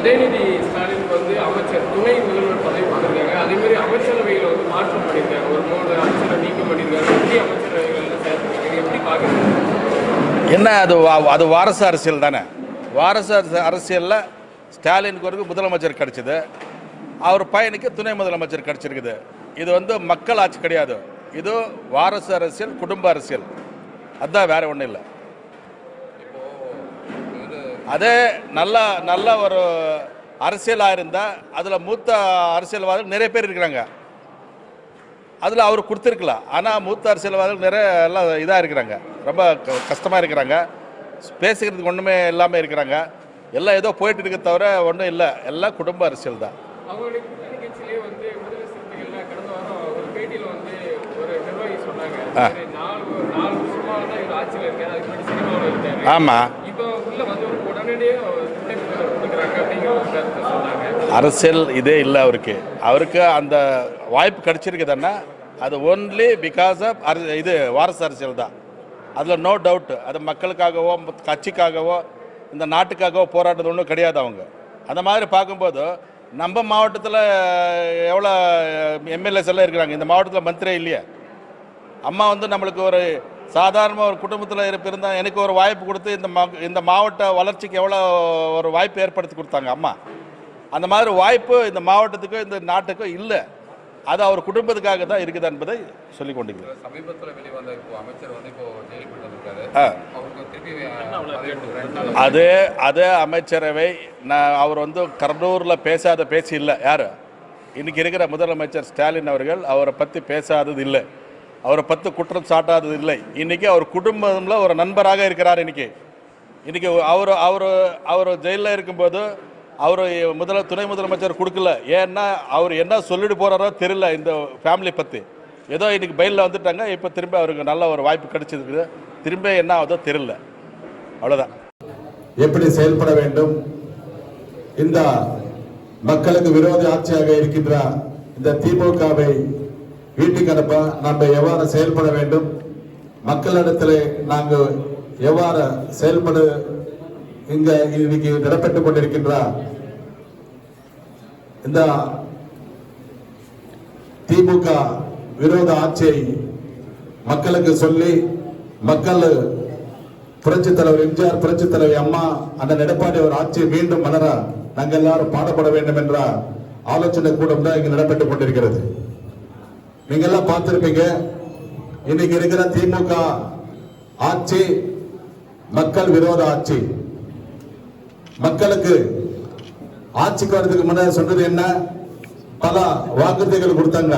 உதயநிதி ஸ்டாலின் வந்து அமைச்சர் துணை முதல்வர் பதவி கொடுத்துருக்காங்க அதேமாரி அமைச்சரவையில் வந்து மாற்றம் பண்ணியிருக்காங்க ஒரு மூணு அமைச்சரை நீக்கம் பண்ணியிருக்காங்க புதிய அமைச்சரவைகள் சேர்த்துருக்காங்க எப்படி பார்க்குறீங்க? என்ன அது அது வாரசு அரசியல் தானே? வாரசு அரசு- அரசியலில் ஸ்டாலினுக்கு ஒரு முதலமைச்சர் கிடச்சிது. அவர் பையனுக்கு துணை முதலமைச்சர் கிடைச்சிருக்குது. இது வந்து மக்கள் ஆட்சி கிடையாது. இது வாரசு அரசியல் குடும்ப அரசியல். அதுதான் வேறு ஒன்றும் இல்லை. அதே நல்ல நல்ல ஒரு அரசியலாக இருந்தால் அதில் மூத்த அரசியல்வாதிகள் நிறைய பேர் இருக்கிறாங்க. அதில் அவர் கொடுத்துருக்கலாம். ஆனால் மூத்த அரசியல்வாதிகள் நிறைய எல்லாம் இதாக இருக்கிறாங்க. ரொம்ப க- கஷ்டமாக இருக்கிறாங்க. பேசுகிறதுக்கு ஒன்றுமே இல்லாமல் இருக்கிறாங்க. எல்லாம் ஏதோ போயிட்டு இருக்க தவிர ஒன்றும் இல்லை. எல்லாம் குடும்ப அரசியல் தான். ஆமாம் அரசியல் இதே இல்லை அவருக்கு. அவருக்கு அந்த வாய்ப்பு கிடைச்சிருக்குதுன்னா அது ஒன்லி பிகாஸ் ஆஃப் இது வாரசு அரசியல் தான். அதில் நோ டவுட்டு அது மக்களுக்காகவோ கட்சிக்காகவோ இந்த நாட்டுக்காகவோ போராட்டது ஒன்றும் கிடையாது அவங்க. அந்த மாதிரி பார்க்கும்போது நம்ம மாவட்டத்தில் எவ்வளோ எம்எல்ஏஸ் எல்லாம் இருக்கிறாங்க? இந்த மாவட்டத்தில் மந்திரியே இல்லையா. அம்மா வந்து நம்மளுக்கு ஒரு சாதாரண ஒரு குடும்பத்தில் இருந்தால் எனக்கு ஒரு வாய்ப்பு கொடுத்து இந்த மா இந்த மாவட்ட வளர்ச்சிக்கு எவ்வளோ ஒரு வாய்ப்பு ஏற்படுத்தி கொடுத்தாங்க அம்மா. அந்த மாதிரி வாய்ப்பு இந்த மாவட்டத்துக்கும் இந்த நாட்டுக்கும் இல்லை. அது அவர் குடும்பத்துக்காக தான் இருக்குது என்பதை சொல்லிக் கொண்டிருக்கிறேன். சமீபத்தில் வெளிவந்த இப்போ அமைச்சர் வந்து ஜெயிலுக்கு அது அதே அமைச்சரவை நான் அவர் வந்து கர்னூரில் பேசாத பேச்சு இல்லை. யார்? இன்னைக்கு இருக்கிற முதலமைச்சர் ஸ்டாலின் அவர்கள் அவரை பற்றி பேசாதது இல்லை. அவரை பத்து குற்றம் சாட்டாதது இல்லை. இன்றைக்கி அவர் குடும்பத்தில் ஒரு நண்பராக இருக்கிறார் இன்னைக்கு. இன்றைக்கி அவர் அவர் அவர் ஜெயிலில் இருக்கும்போது அவர் முதல துணை முதலமைச்சர் கொடுக்கல. ஏன்னா அவர் என்ன சொல்லிட்டு போகிறாரோ தெரியல இந்த ஃபேமிலி பற்றி ஏதோ இன்னைக்கு பயிலில் வந்துட்டாங்க இப்போ திரும்ப அவருக்கு நல்ல ஒரு வாய்ப்பு கிடைச்சிருக்குது. திரும்ப என்ன ஆகுதோ தெரியல. அவ்வளோதான் எப்படி செயல்பட வேண்டும்? இந்த மக்களுக்கு விரோத ஆட்சியாக இருக்கின்ற இந்த திமுகவை வீட்டுக்கு அனுப்ப நம்ம எவ்வாறு செயல்பட வேண்டும்? மக்களிடத்தில் நாங்கள் எவ்வாறு செயல்பட இங்க இன்னைக்கு நடைபெற்றுக் கொண்டிருக்கின்ற இந்த திமுக விரோத ஆட்சியை மக்களுக்கு சொல்லி மக்கள் புரட்சி தலைவர் எம்ஜிஆர் புரட்சி தலைவி அம்மா அந்த எடப்பாடி அவர் ஆட்சியை மீண்டும் மலர நாங்கள் எல்லாரும் பாடப்பட வேண்டும் என்ற ஆலோசனை கூட்டம் தான் இங்கு நடைபெற்றுக் கொண்டிருக்கிறது. நீங்க எல்லாம் பார்த்திருப்பீங்க. இன்னைக்கு இருக்கிற திமுக ஆட்சி மக்கள் விரோத ஆட்சி. மக்களுக்கு ஆட்சிக்கு வர்றதுக்கு முன்னாடி சொன்னது என்ன? பல வாக்குறுதிகள் கொடுத்தாங்க.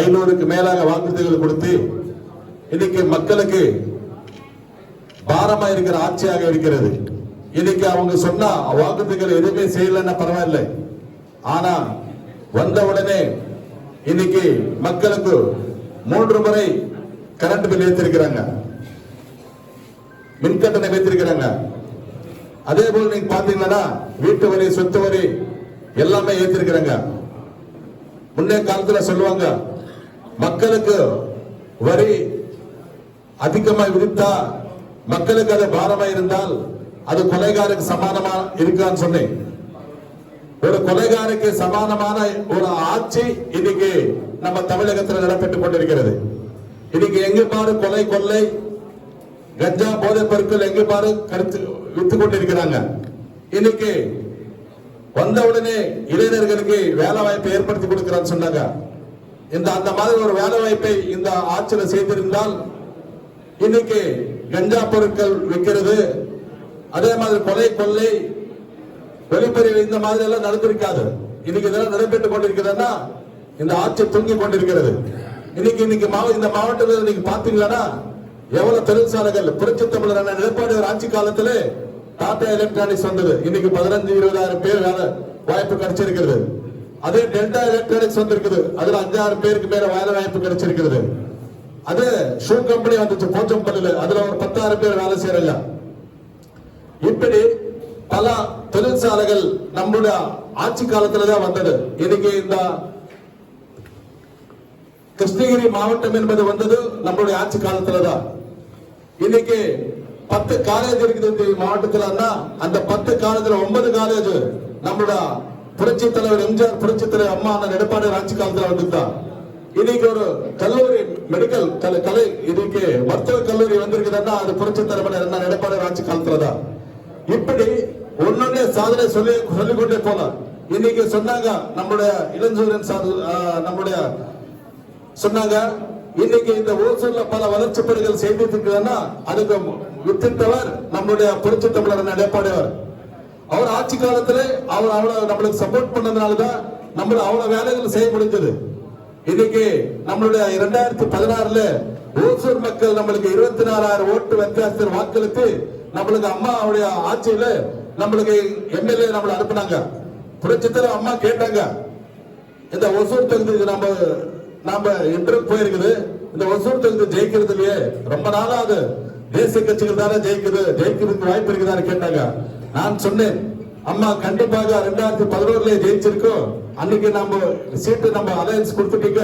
ஐநூறுக்கு மேலாக வாக்குறுதிகள் கொடுத்து இன்னைக்கு மக்களுக்கு பாரமா இருக்கிற ஆட்சியாக இருக்கிறது. இன்னைக்கு அவங்க சொன்ன வாக்குறுதிகள் எதுவுமே செய்யலன்னா பரவாயில்லை. ஆனா வந்த உடனே இன்னைக்கு மக்களுக்கு மூன்று முறை கரண்ட் பில் ஏற்றிருக்கிறாங்க மின்கட்டணம் ஏற்றிருக்கிறாங்க அதே போல் நீங்க பாத்தீங்கன்னா வீட்டு வரி சொத்து வரி எல்லாமே ஏற்றிருக்கிறாங்க முன்னே காலத்துல சொல்லுவாங்க மக்களுக்கு வரி அதிகமா விதித்தா மக்களுக்கு அது பாரமா இருந்தால் அது கொலைகாருக்கு சமானமா இருக்கான்னு சொன்னேன். ஒரு கொலைகாருக்கு சமானமான ஒரு ஆட்சி இன்னைக்கு நம்ம தமிழகத்தில் நடைபெற்றுக் கொண்டிருக்கிறது. இன்னைக்கு எங்கு பாரு கொலை கொள்ளை கஞ்சா போதைப் பொருட்கள் எங்கு பாரு கருத்து வித்து கொண்டிருக்கிறாங்க. இன்னைக்கு வந்தவுடனே இளைஞர்களுக்கு வேலை வாய்ப்பை ஏற்படுத்தி கொடுக்கிறான்னு சொன்னாங்க. இந்த அந்த மாதிரி ஒரு வேலை வாய்ப்பை இந்த ஆட்சியில் செய்திருந்தால் இன்னைக்கு கஞ்சா பொருட்கள் விற்கிறது அதே மாதிரி கொலை கொள்ளை வெளிப்பறையில் இந்த மாதிரி எல்லாம் நடந்திருக்காது. இன்னைக்கு இதெல்லாம் நடைபெற்றுக் கொண்டிருக்கிறதுன்னா இந்த ஆட்சி தூங்கி கொண்டிருக்கிறது. இன்னைக்கு இன்னைக்கு இந்த மாவட்டத்தில் நீங்க பாத்தீங்களா எவ்வளவு தொழிற்சாலைகள் புரட்சி தமிழர் நிலப்பாடு எடப்பாடி ஆட்சி காலத்துல டாடா எலக்ட்ரானிக்ஸ் வந்தது. இன்னைக்கு பதினஞ்சு இருபதாயிரம் பேர் வேலை வாய்ப்பு கிடைச்சிருக்கிறது. அதே டெல்டா எலக்ட்ரானிக்ஸ் வந்திருக்குது. அதுல அஞ்சாயிரம் பேருக்கு மேல வேலை வாய்ப்பு கிடைச்சிருக்கிறது. அது ஷூ கம்பெனி வந்துச்சு போச்சம்பள்ளியில. அதுல ஒரு பத்தாயிரம் பேர் வேலை செய்யறாங்க இப்படி பல தொழிற்சாலைகள் நம்முடைய ஆட்சி காலத்துலதான் வந்தது. இன்னைக்கு இந்த கிருஷ்ணகிரி மாவட்டம் என்பது வந்தது நம்மளுடைய ஆட்சி காலத்துல தான் இன்னைக்கு பத்து காலேஜ் இருக்குது மாவட்டத்தில் அந்த பத்து காலேஜ்ல ஒன்பது காலேஜ் நம்மளோட புரட்சி தலைவர் எம்ஜிஆர் புரட்சி தலைவர் அம்மா அண்ணன் எடப்பாடி ஆட்சி காலத்துல வந்துதான் இன்னைக்கு ஒரு கல்லூரி மெடிக்கல் கலை கலை இன்னைக்கு மருத்துவ கல்லூரி வந்திருக்குதுன்னா அது புரட்சி தலைவர் அண்ணன் எடப்பாடி ஆட்சி காலத்துல தான் இப்படி ஒன்னொன்னே சாதனை சொல்லி சொல்லிக்கொண்டே போலாம் இன்னைக்கு சொன்னாங்க நம்முடைய இளஞ்சூரன் சாது நம்முடைய சொன்னாங்க இன்னைக்கு இந்த ஓசூர்ல பல வளர்ச்சி பணிகள் செய்துட்டு இருக்குதுன்னா அதுக்கு வித்திட்டவர் நம்முடைய புரட்சி தமிழர் எடப்பாடியார் அவர். ஆட்சி காலத்துல அவர் அவ்வளவு நம்மளுக்கு சப்போர்ட் பண்ணதுனாலதான் நம்மள அவ்வளவு வேலைகள் செய்ய முடிஞ்சது. இன்னைக்கு நம்மளுடைய இரண்டாயிரத்தி பதினாறுல ஓசூர் மக்கள் நம்மளுக்கு இருபத்தி நாலாயிரம் ஓட்டு வித்தியாசத்தில் வாக்களித்து நம்மளுக்கு அம்மா அவருடைய ஆட்சியில நம்மளுக்கு எம்எல்ஏ நம்மளை அனுப்புனாங்க. புரட்சித்தர அம்மா கேட்டாங்க. இந்த ஒசூர் தொகுதி நம்ம நாம இன்டர்வியூ போயிருக்குது. இந்த ஒசூர் தொகுதி ஜெயிக்கிறது இல்லையே. ரொம்ப நாளா அது. தேசிய கட்சிகள் தானே ஜெயிக்குது. ஜெயிக்கிறதுக்கு வாய்ப்பு இருக்குதான்னு கேட்டாங்க. நான் சொன்னேன். அம்மா கண்டிப்பாக ரெண்டாயிரத்தி பதினோருல ஜெயிச்சிருக்கோம். அன்னைக்கு நம்ம சீட்டு நம்ம அலையன்ஸ் கொடுத்துட்டீங்க.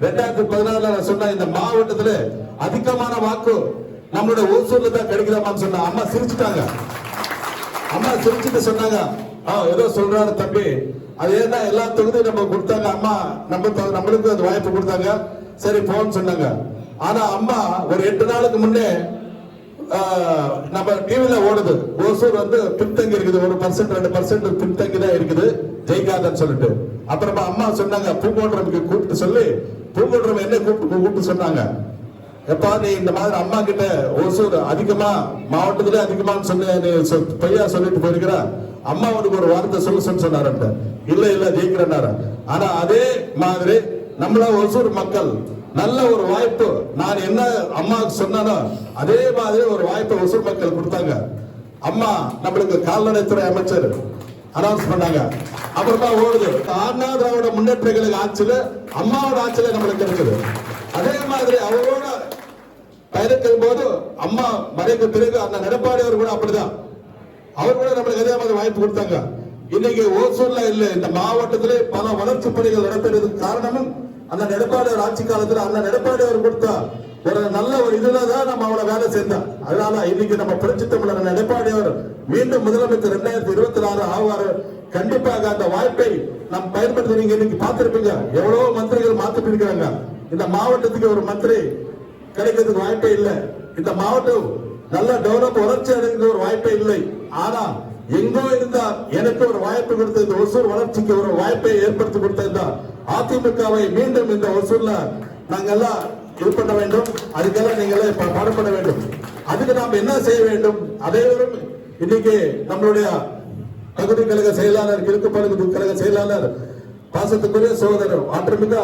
ரெண்டாயிரத்தி பதினாறுல நான் இந்த மாவட்டத்துல அதிகமான வாக்கு நம்மளோட ஓசூர்ல தான் கிடைக்குதாமான்னு சொன்ன அம்மா சிரிச்சுட்டாங்க. அம்மா சிரிச்சுட்டு சொன்னாங்க. ஆ ஏதோ சொல்றாரு தம்பி. அது ஏன்னா எல்லா தொகுதியும் நம்ம கொடுத்தாங்க. அம்மா நம்ம நம்மளுக்கு அந்த வாய்ப்பு கொடுத்தாங்க. சரி போன்னு சொன்னாங்க. ஆனா அம்மா ஒரு எட்டு நாளுக்கு முன்னே நம்ம டிவில ஓடுது. ஓசூர் வந்து பின்தங்கி இருக்குது. ஒரு பர்சன்ட் ரெண்டு பர்சன்ட் பின்தங்கி தான் இருக்குது. ஜெயிக்காதன்னு சொல்லிட்டு. அப்புறமா அம்மா சொன்னாங்க பூங்கோட்ரமுக்கு கூப்பிட்டு சொல்லி பூங்கோட்டரம் என்ன கூப்பிட்டு கூப்பிட்டு சொன்னாங்க. எப்பா நீ இந்த மாதிரி அம்மா கிட்ட ஓசூர் அதிகமா மாவட்டத்திலே அதிகமான்னு சொன்ன பையா சொல்லிட்டு போயிருக்கிற அம்மா உனக்கு ஒரு வார்த்தை சொல்லுன்னு சொன்னாரு இல்ல இல்ல ஜெயிக்கிறேன்னாரு. ஆனா அதே மாதிரி நம்மள ஒசூர் மக்கள் நல்ல ஒரு வாய்ப்பு நான் என்ன அம்மாவுக்கு சொன்னானோ அதே மாதிரி ஒரு வாய்ப்பை ஒசூர் மக்கள் கொடுத்தாங்க. அம்மா நம்மளுக்கு கால்நடைத்துறை அமைச்சர் அனௌன்ஸ் பண்ணாங்க. அப்புறமா ஓடுது. அண்ணா திராவிட முன்னேற்ற கழக ஆட்சியில அம்மாவோட ஆட்சியில நம்மளுக்கு இருக்குது அதே மாதிரி அவரோட பயணிக்கும் போது அம்மா மறைக்கு பிறகு அந்த நடப்பாடி அவர் கூட அப்படிதான். அவர் கூட நம்மளுக்கு அதே மாதிரி வாய்ப்பு கொடுத்தாங்க. இன்னைக்கு ஓசூர்ல இல்ல. இந்த மாவட்டத்திலே பல வளர்ச்சி பணிகள் நடத்துறதுக்கு காரணமும் அந்த எடப்பாடி அவர் ஆட்சி காலத்துல அந்த எடப்பாடி அவர் கொடுத்த ஒரு நல்ல ஒரு இதுல தான் நம்ம அவளை வேலை செய்தான் அதனால இன்னைக்கு நம்ம புரட்சி தமிழர் எடப்பாடி அவர் மீண்டும் முதலமைச்சர் ரெண்டாயிரத்தி இருபத்தி ஆறு ஆவாரு. கண்டிப்பாக அந்த வாய்ப்பை நாம் பயன்படுத்தி நீங்க இன்னைக்கு பார்த்திருப்பீங்க. எவ்வளவோ மந்திரிகள் மாத்திட்டு இருக்கிறாங்க இந்த மாவட்டத்துக்கு ஒரு மந்திரி கிடைக்கிறதுக்கு வாய்ப்பே இல்லை. இந்த மாவட்டம் நல்ல டெவலப் வளர்ச்சி அடைந்த ஒரு வாய்ப்பே இல்லை. ஆனா எங்கோ இருந்தா எனக்கு ஒரு வாய்ப்பு கொடுத்த இந்த ஒசூர் வளர்ச்சிக்கு ஒரு வாய்ப்பை ஏற்படுத்தி கொடுத்த அதிமுகவை மீண்டும் இந்த ஒசூர்ல நாங்கெல்லாம் இது பண்ண வேண்டும். அதுக்கெல்லாம் நீங்க பாடுபட வேண்டும். அதுக்கு நாம் என்ன செய்ய வேண்டும்? அனைவரும் இன்னைக்கு நம்மளுடைய பகுதி கழக செயலாளர் கிழக்கு பகுதி கழக செயலாளர் பாசத்துக்குரிய சோதரர் ஆற்றமிக்க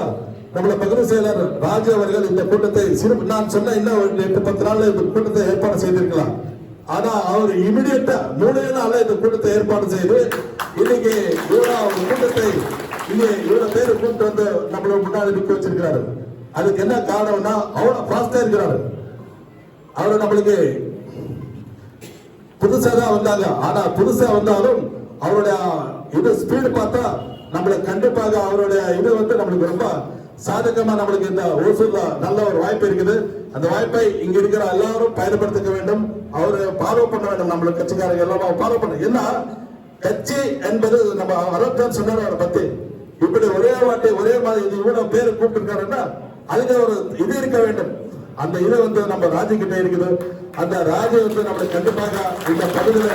நம்மள பகுதி செயலாளர் ராஜு அவர்கள் இந்த கூட்டத்தை சிறு நான் சொன்ன இன்னும் ஒரு எட்டு பத்து நாள்ல இந்த கூட்டத்தை ஏற்பாடு செய்திருக்கலாம். ஆனா அவர் இமிடியட்டா மூணே நாள்ல இந்த கூட்டத்தை ஏற்பாடு செய்து இன்னைக்கு இவ்வளவு கூட்டத்தை இங்கே இவ்வளவு பேர் கூப்பிட்டு வந்து நம்மள முன்னாடி நிற்க வச்சிருக்கிறாரு. அதுக்கு என்ன காரணம்னா அவ்வளவு ஃபாஸ்டா இருக்கிறாரு. அவர் நம்மளுக்கு புதுசா தான் வந்தாங்க. ஆனா புதுசா வந்தாலும் அவருடைய இது ஸ்பீடு பார்த்தா நம்மளுக்கு கண்டிப்பாக அவருடைய இது வந்து நம்மளுக்கு ரொம்ப சாதகமா நம்மளுக்கு இந்த ஓசூர்ல நல்ல ஒரு வாய்ப்பு இருக்குது. அந்த வாய்ப்பை இங்க இருக்கிற எல்லாரும் பயன்படுத்திக்க வேண்டும். அவரு ஃபாலோ பண்ண வேண்டும் நம்மளுக்கு கட்சிக்காரங்க எல்லாம் ஃபாலோ பண்ண. ஏன்னா கட்சி என்பது நம்ம அலர்ட்டன் சொன்னார் அவரை பத்தி. இப்படி ஒரே வாட்டி ஒரே மாதிரி இது இவ்வளவு பேர் கூப்பிட்டுருக்காருன்னா அதுக்கு ஒரு இது இருக்க வேண்டும். அந்த இது வந்து நம்ம ராஜு கிட்ட இருக்குது. அந்த ராஜு வந்து நம்ம கண்டிப்பாக இந்த பகுதியில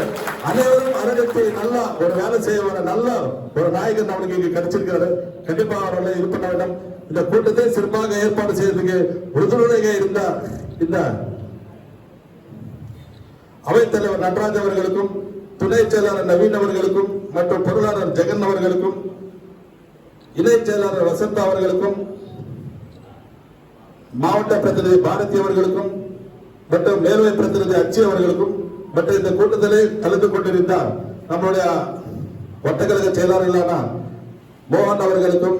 அனைவரும் அரங்கத்தை நல்லா ஒரு வேலை செய்ய வர நல்ல ஒரு நாயகர் நம்மளுக்கு இங்க கிடைச்சிருக்காரு. கண்டிப்பா அவர்களை இது பண்ண வேண்டும். இந்த கூட்டத்தை சிறப்பாக ஏற்பாடு செய்யறதுக்கு உறுதுணையாக இருந்த இந்த அவைத்தலைவர் நடராஜ் அவர்களுக்கும் துணை செயலாளர் நவீன் அவர்களுக்கும் மற்றும் பொருளாளர் ஜெகன் அவர்களுக்கும் இணை செயலாளர் வசந்தா அவர்களுக்கும் மாவட்ட பிரதிநிதி பாரதி அவர்களுக்கும் மற்றும் மேல்வை பிரதிநிதி அச்சி அவர்களுக்கும் மற்றும் இந்த கூட்டத்திலே கலந்து கொண்டிருந்தார் நம்மளுடைய வட்டக்கழக செயலாளர்களான மோகன் அவர்களுக்கும்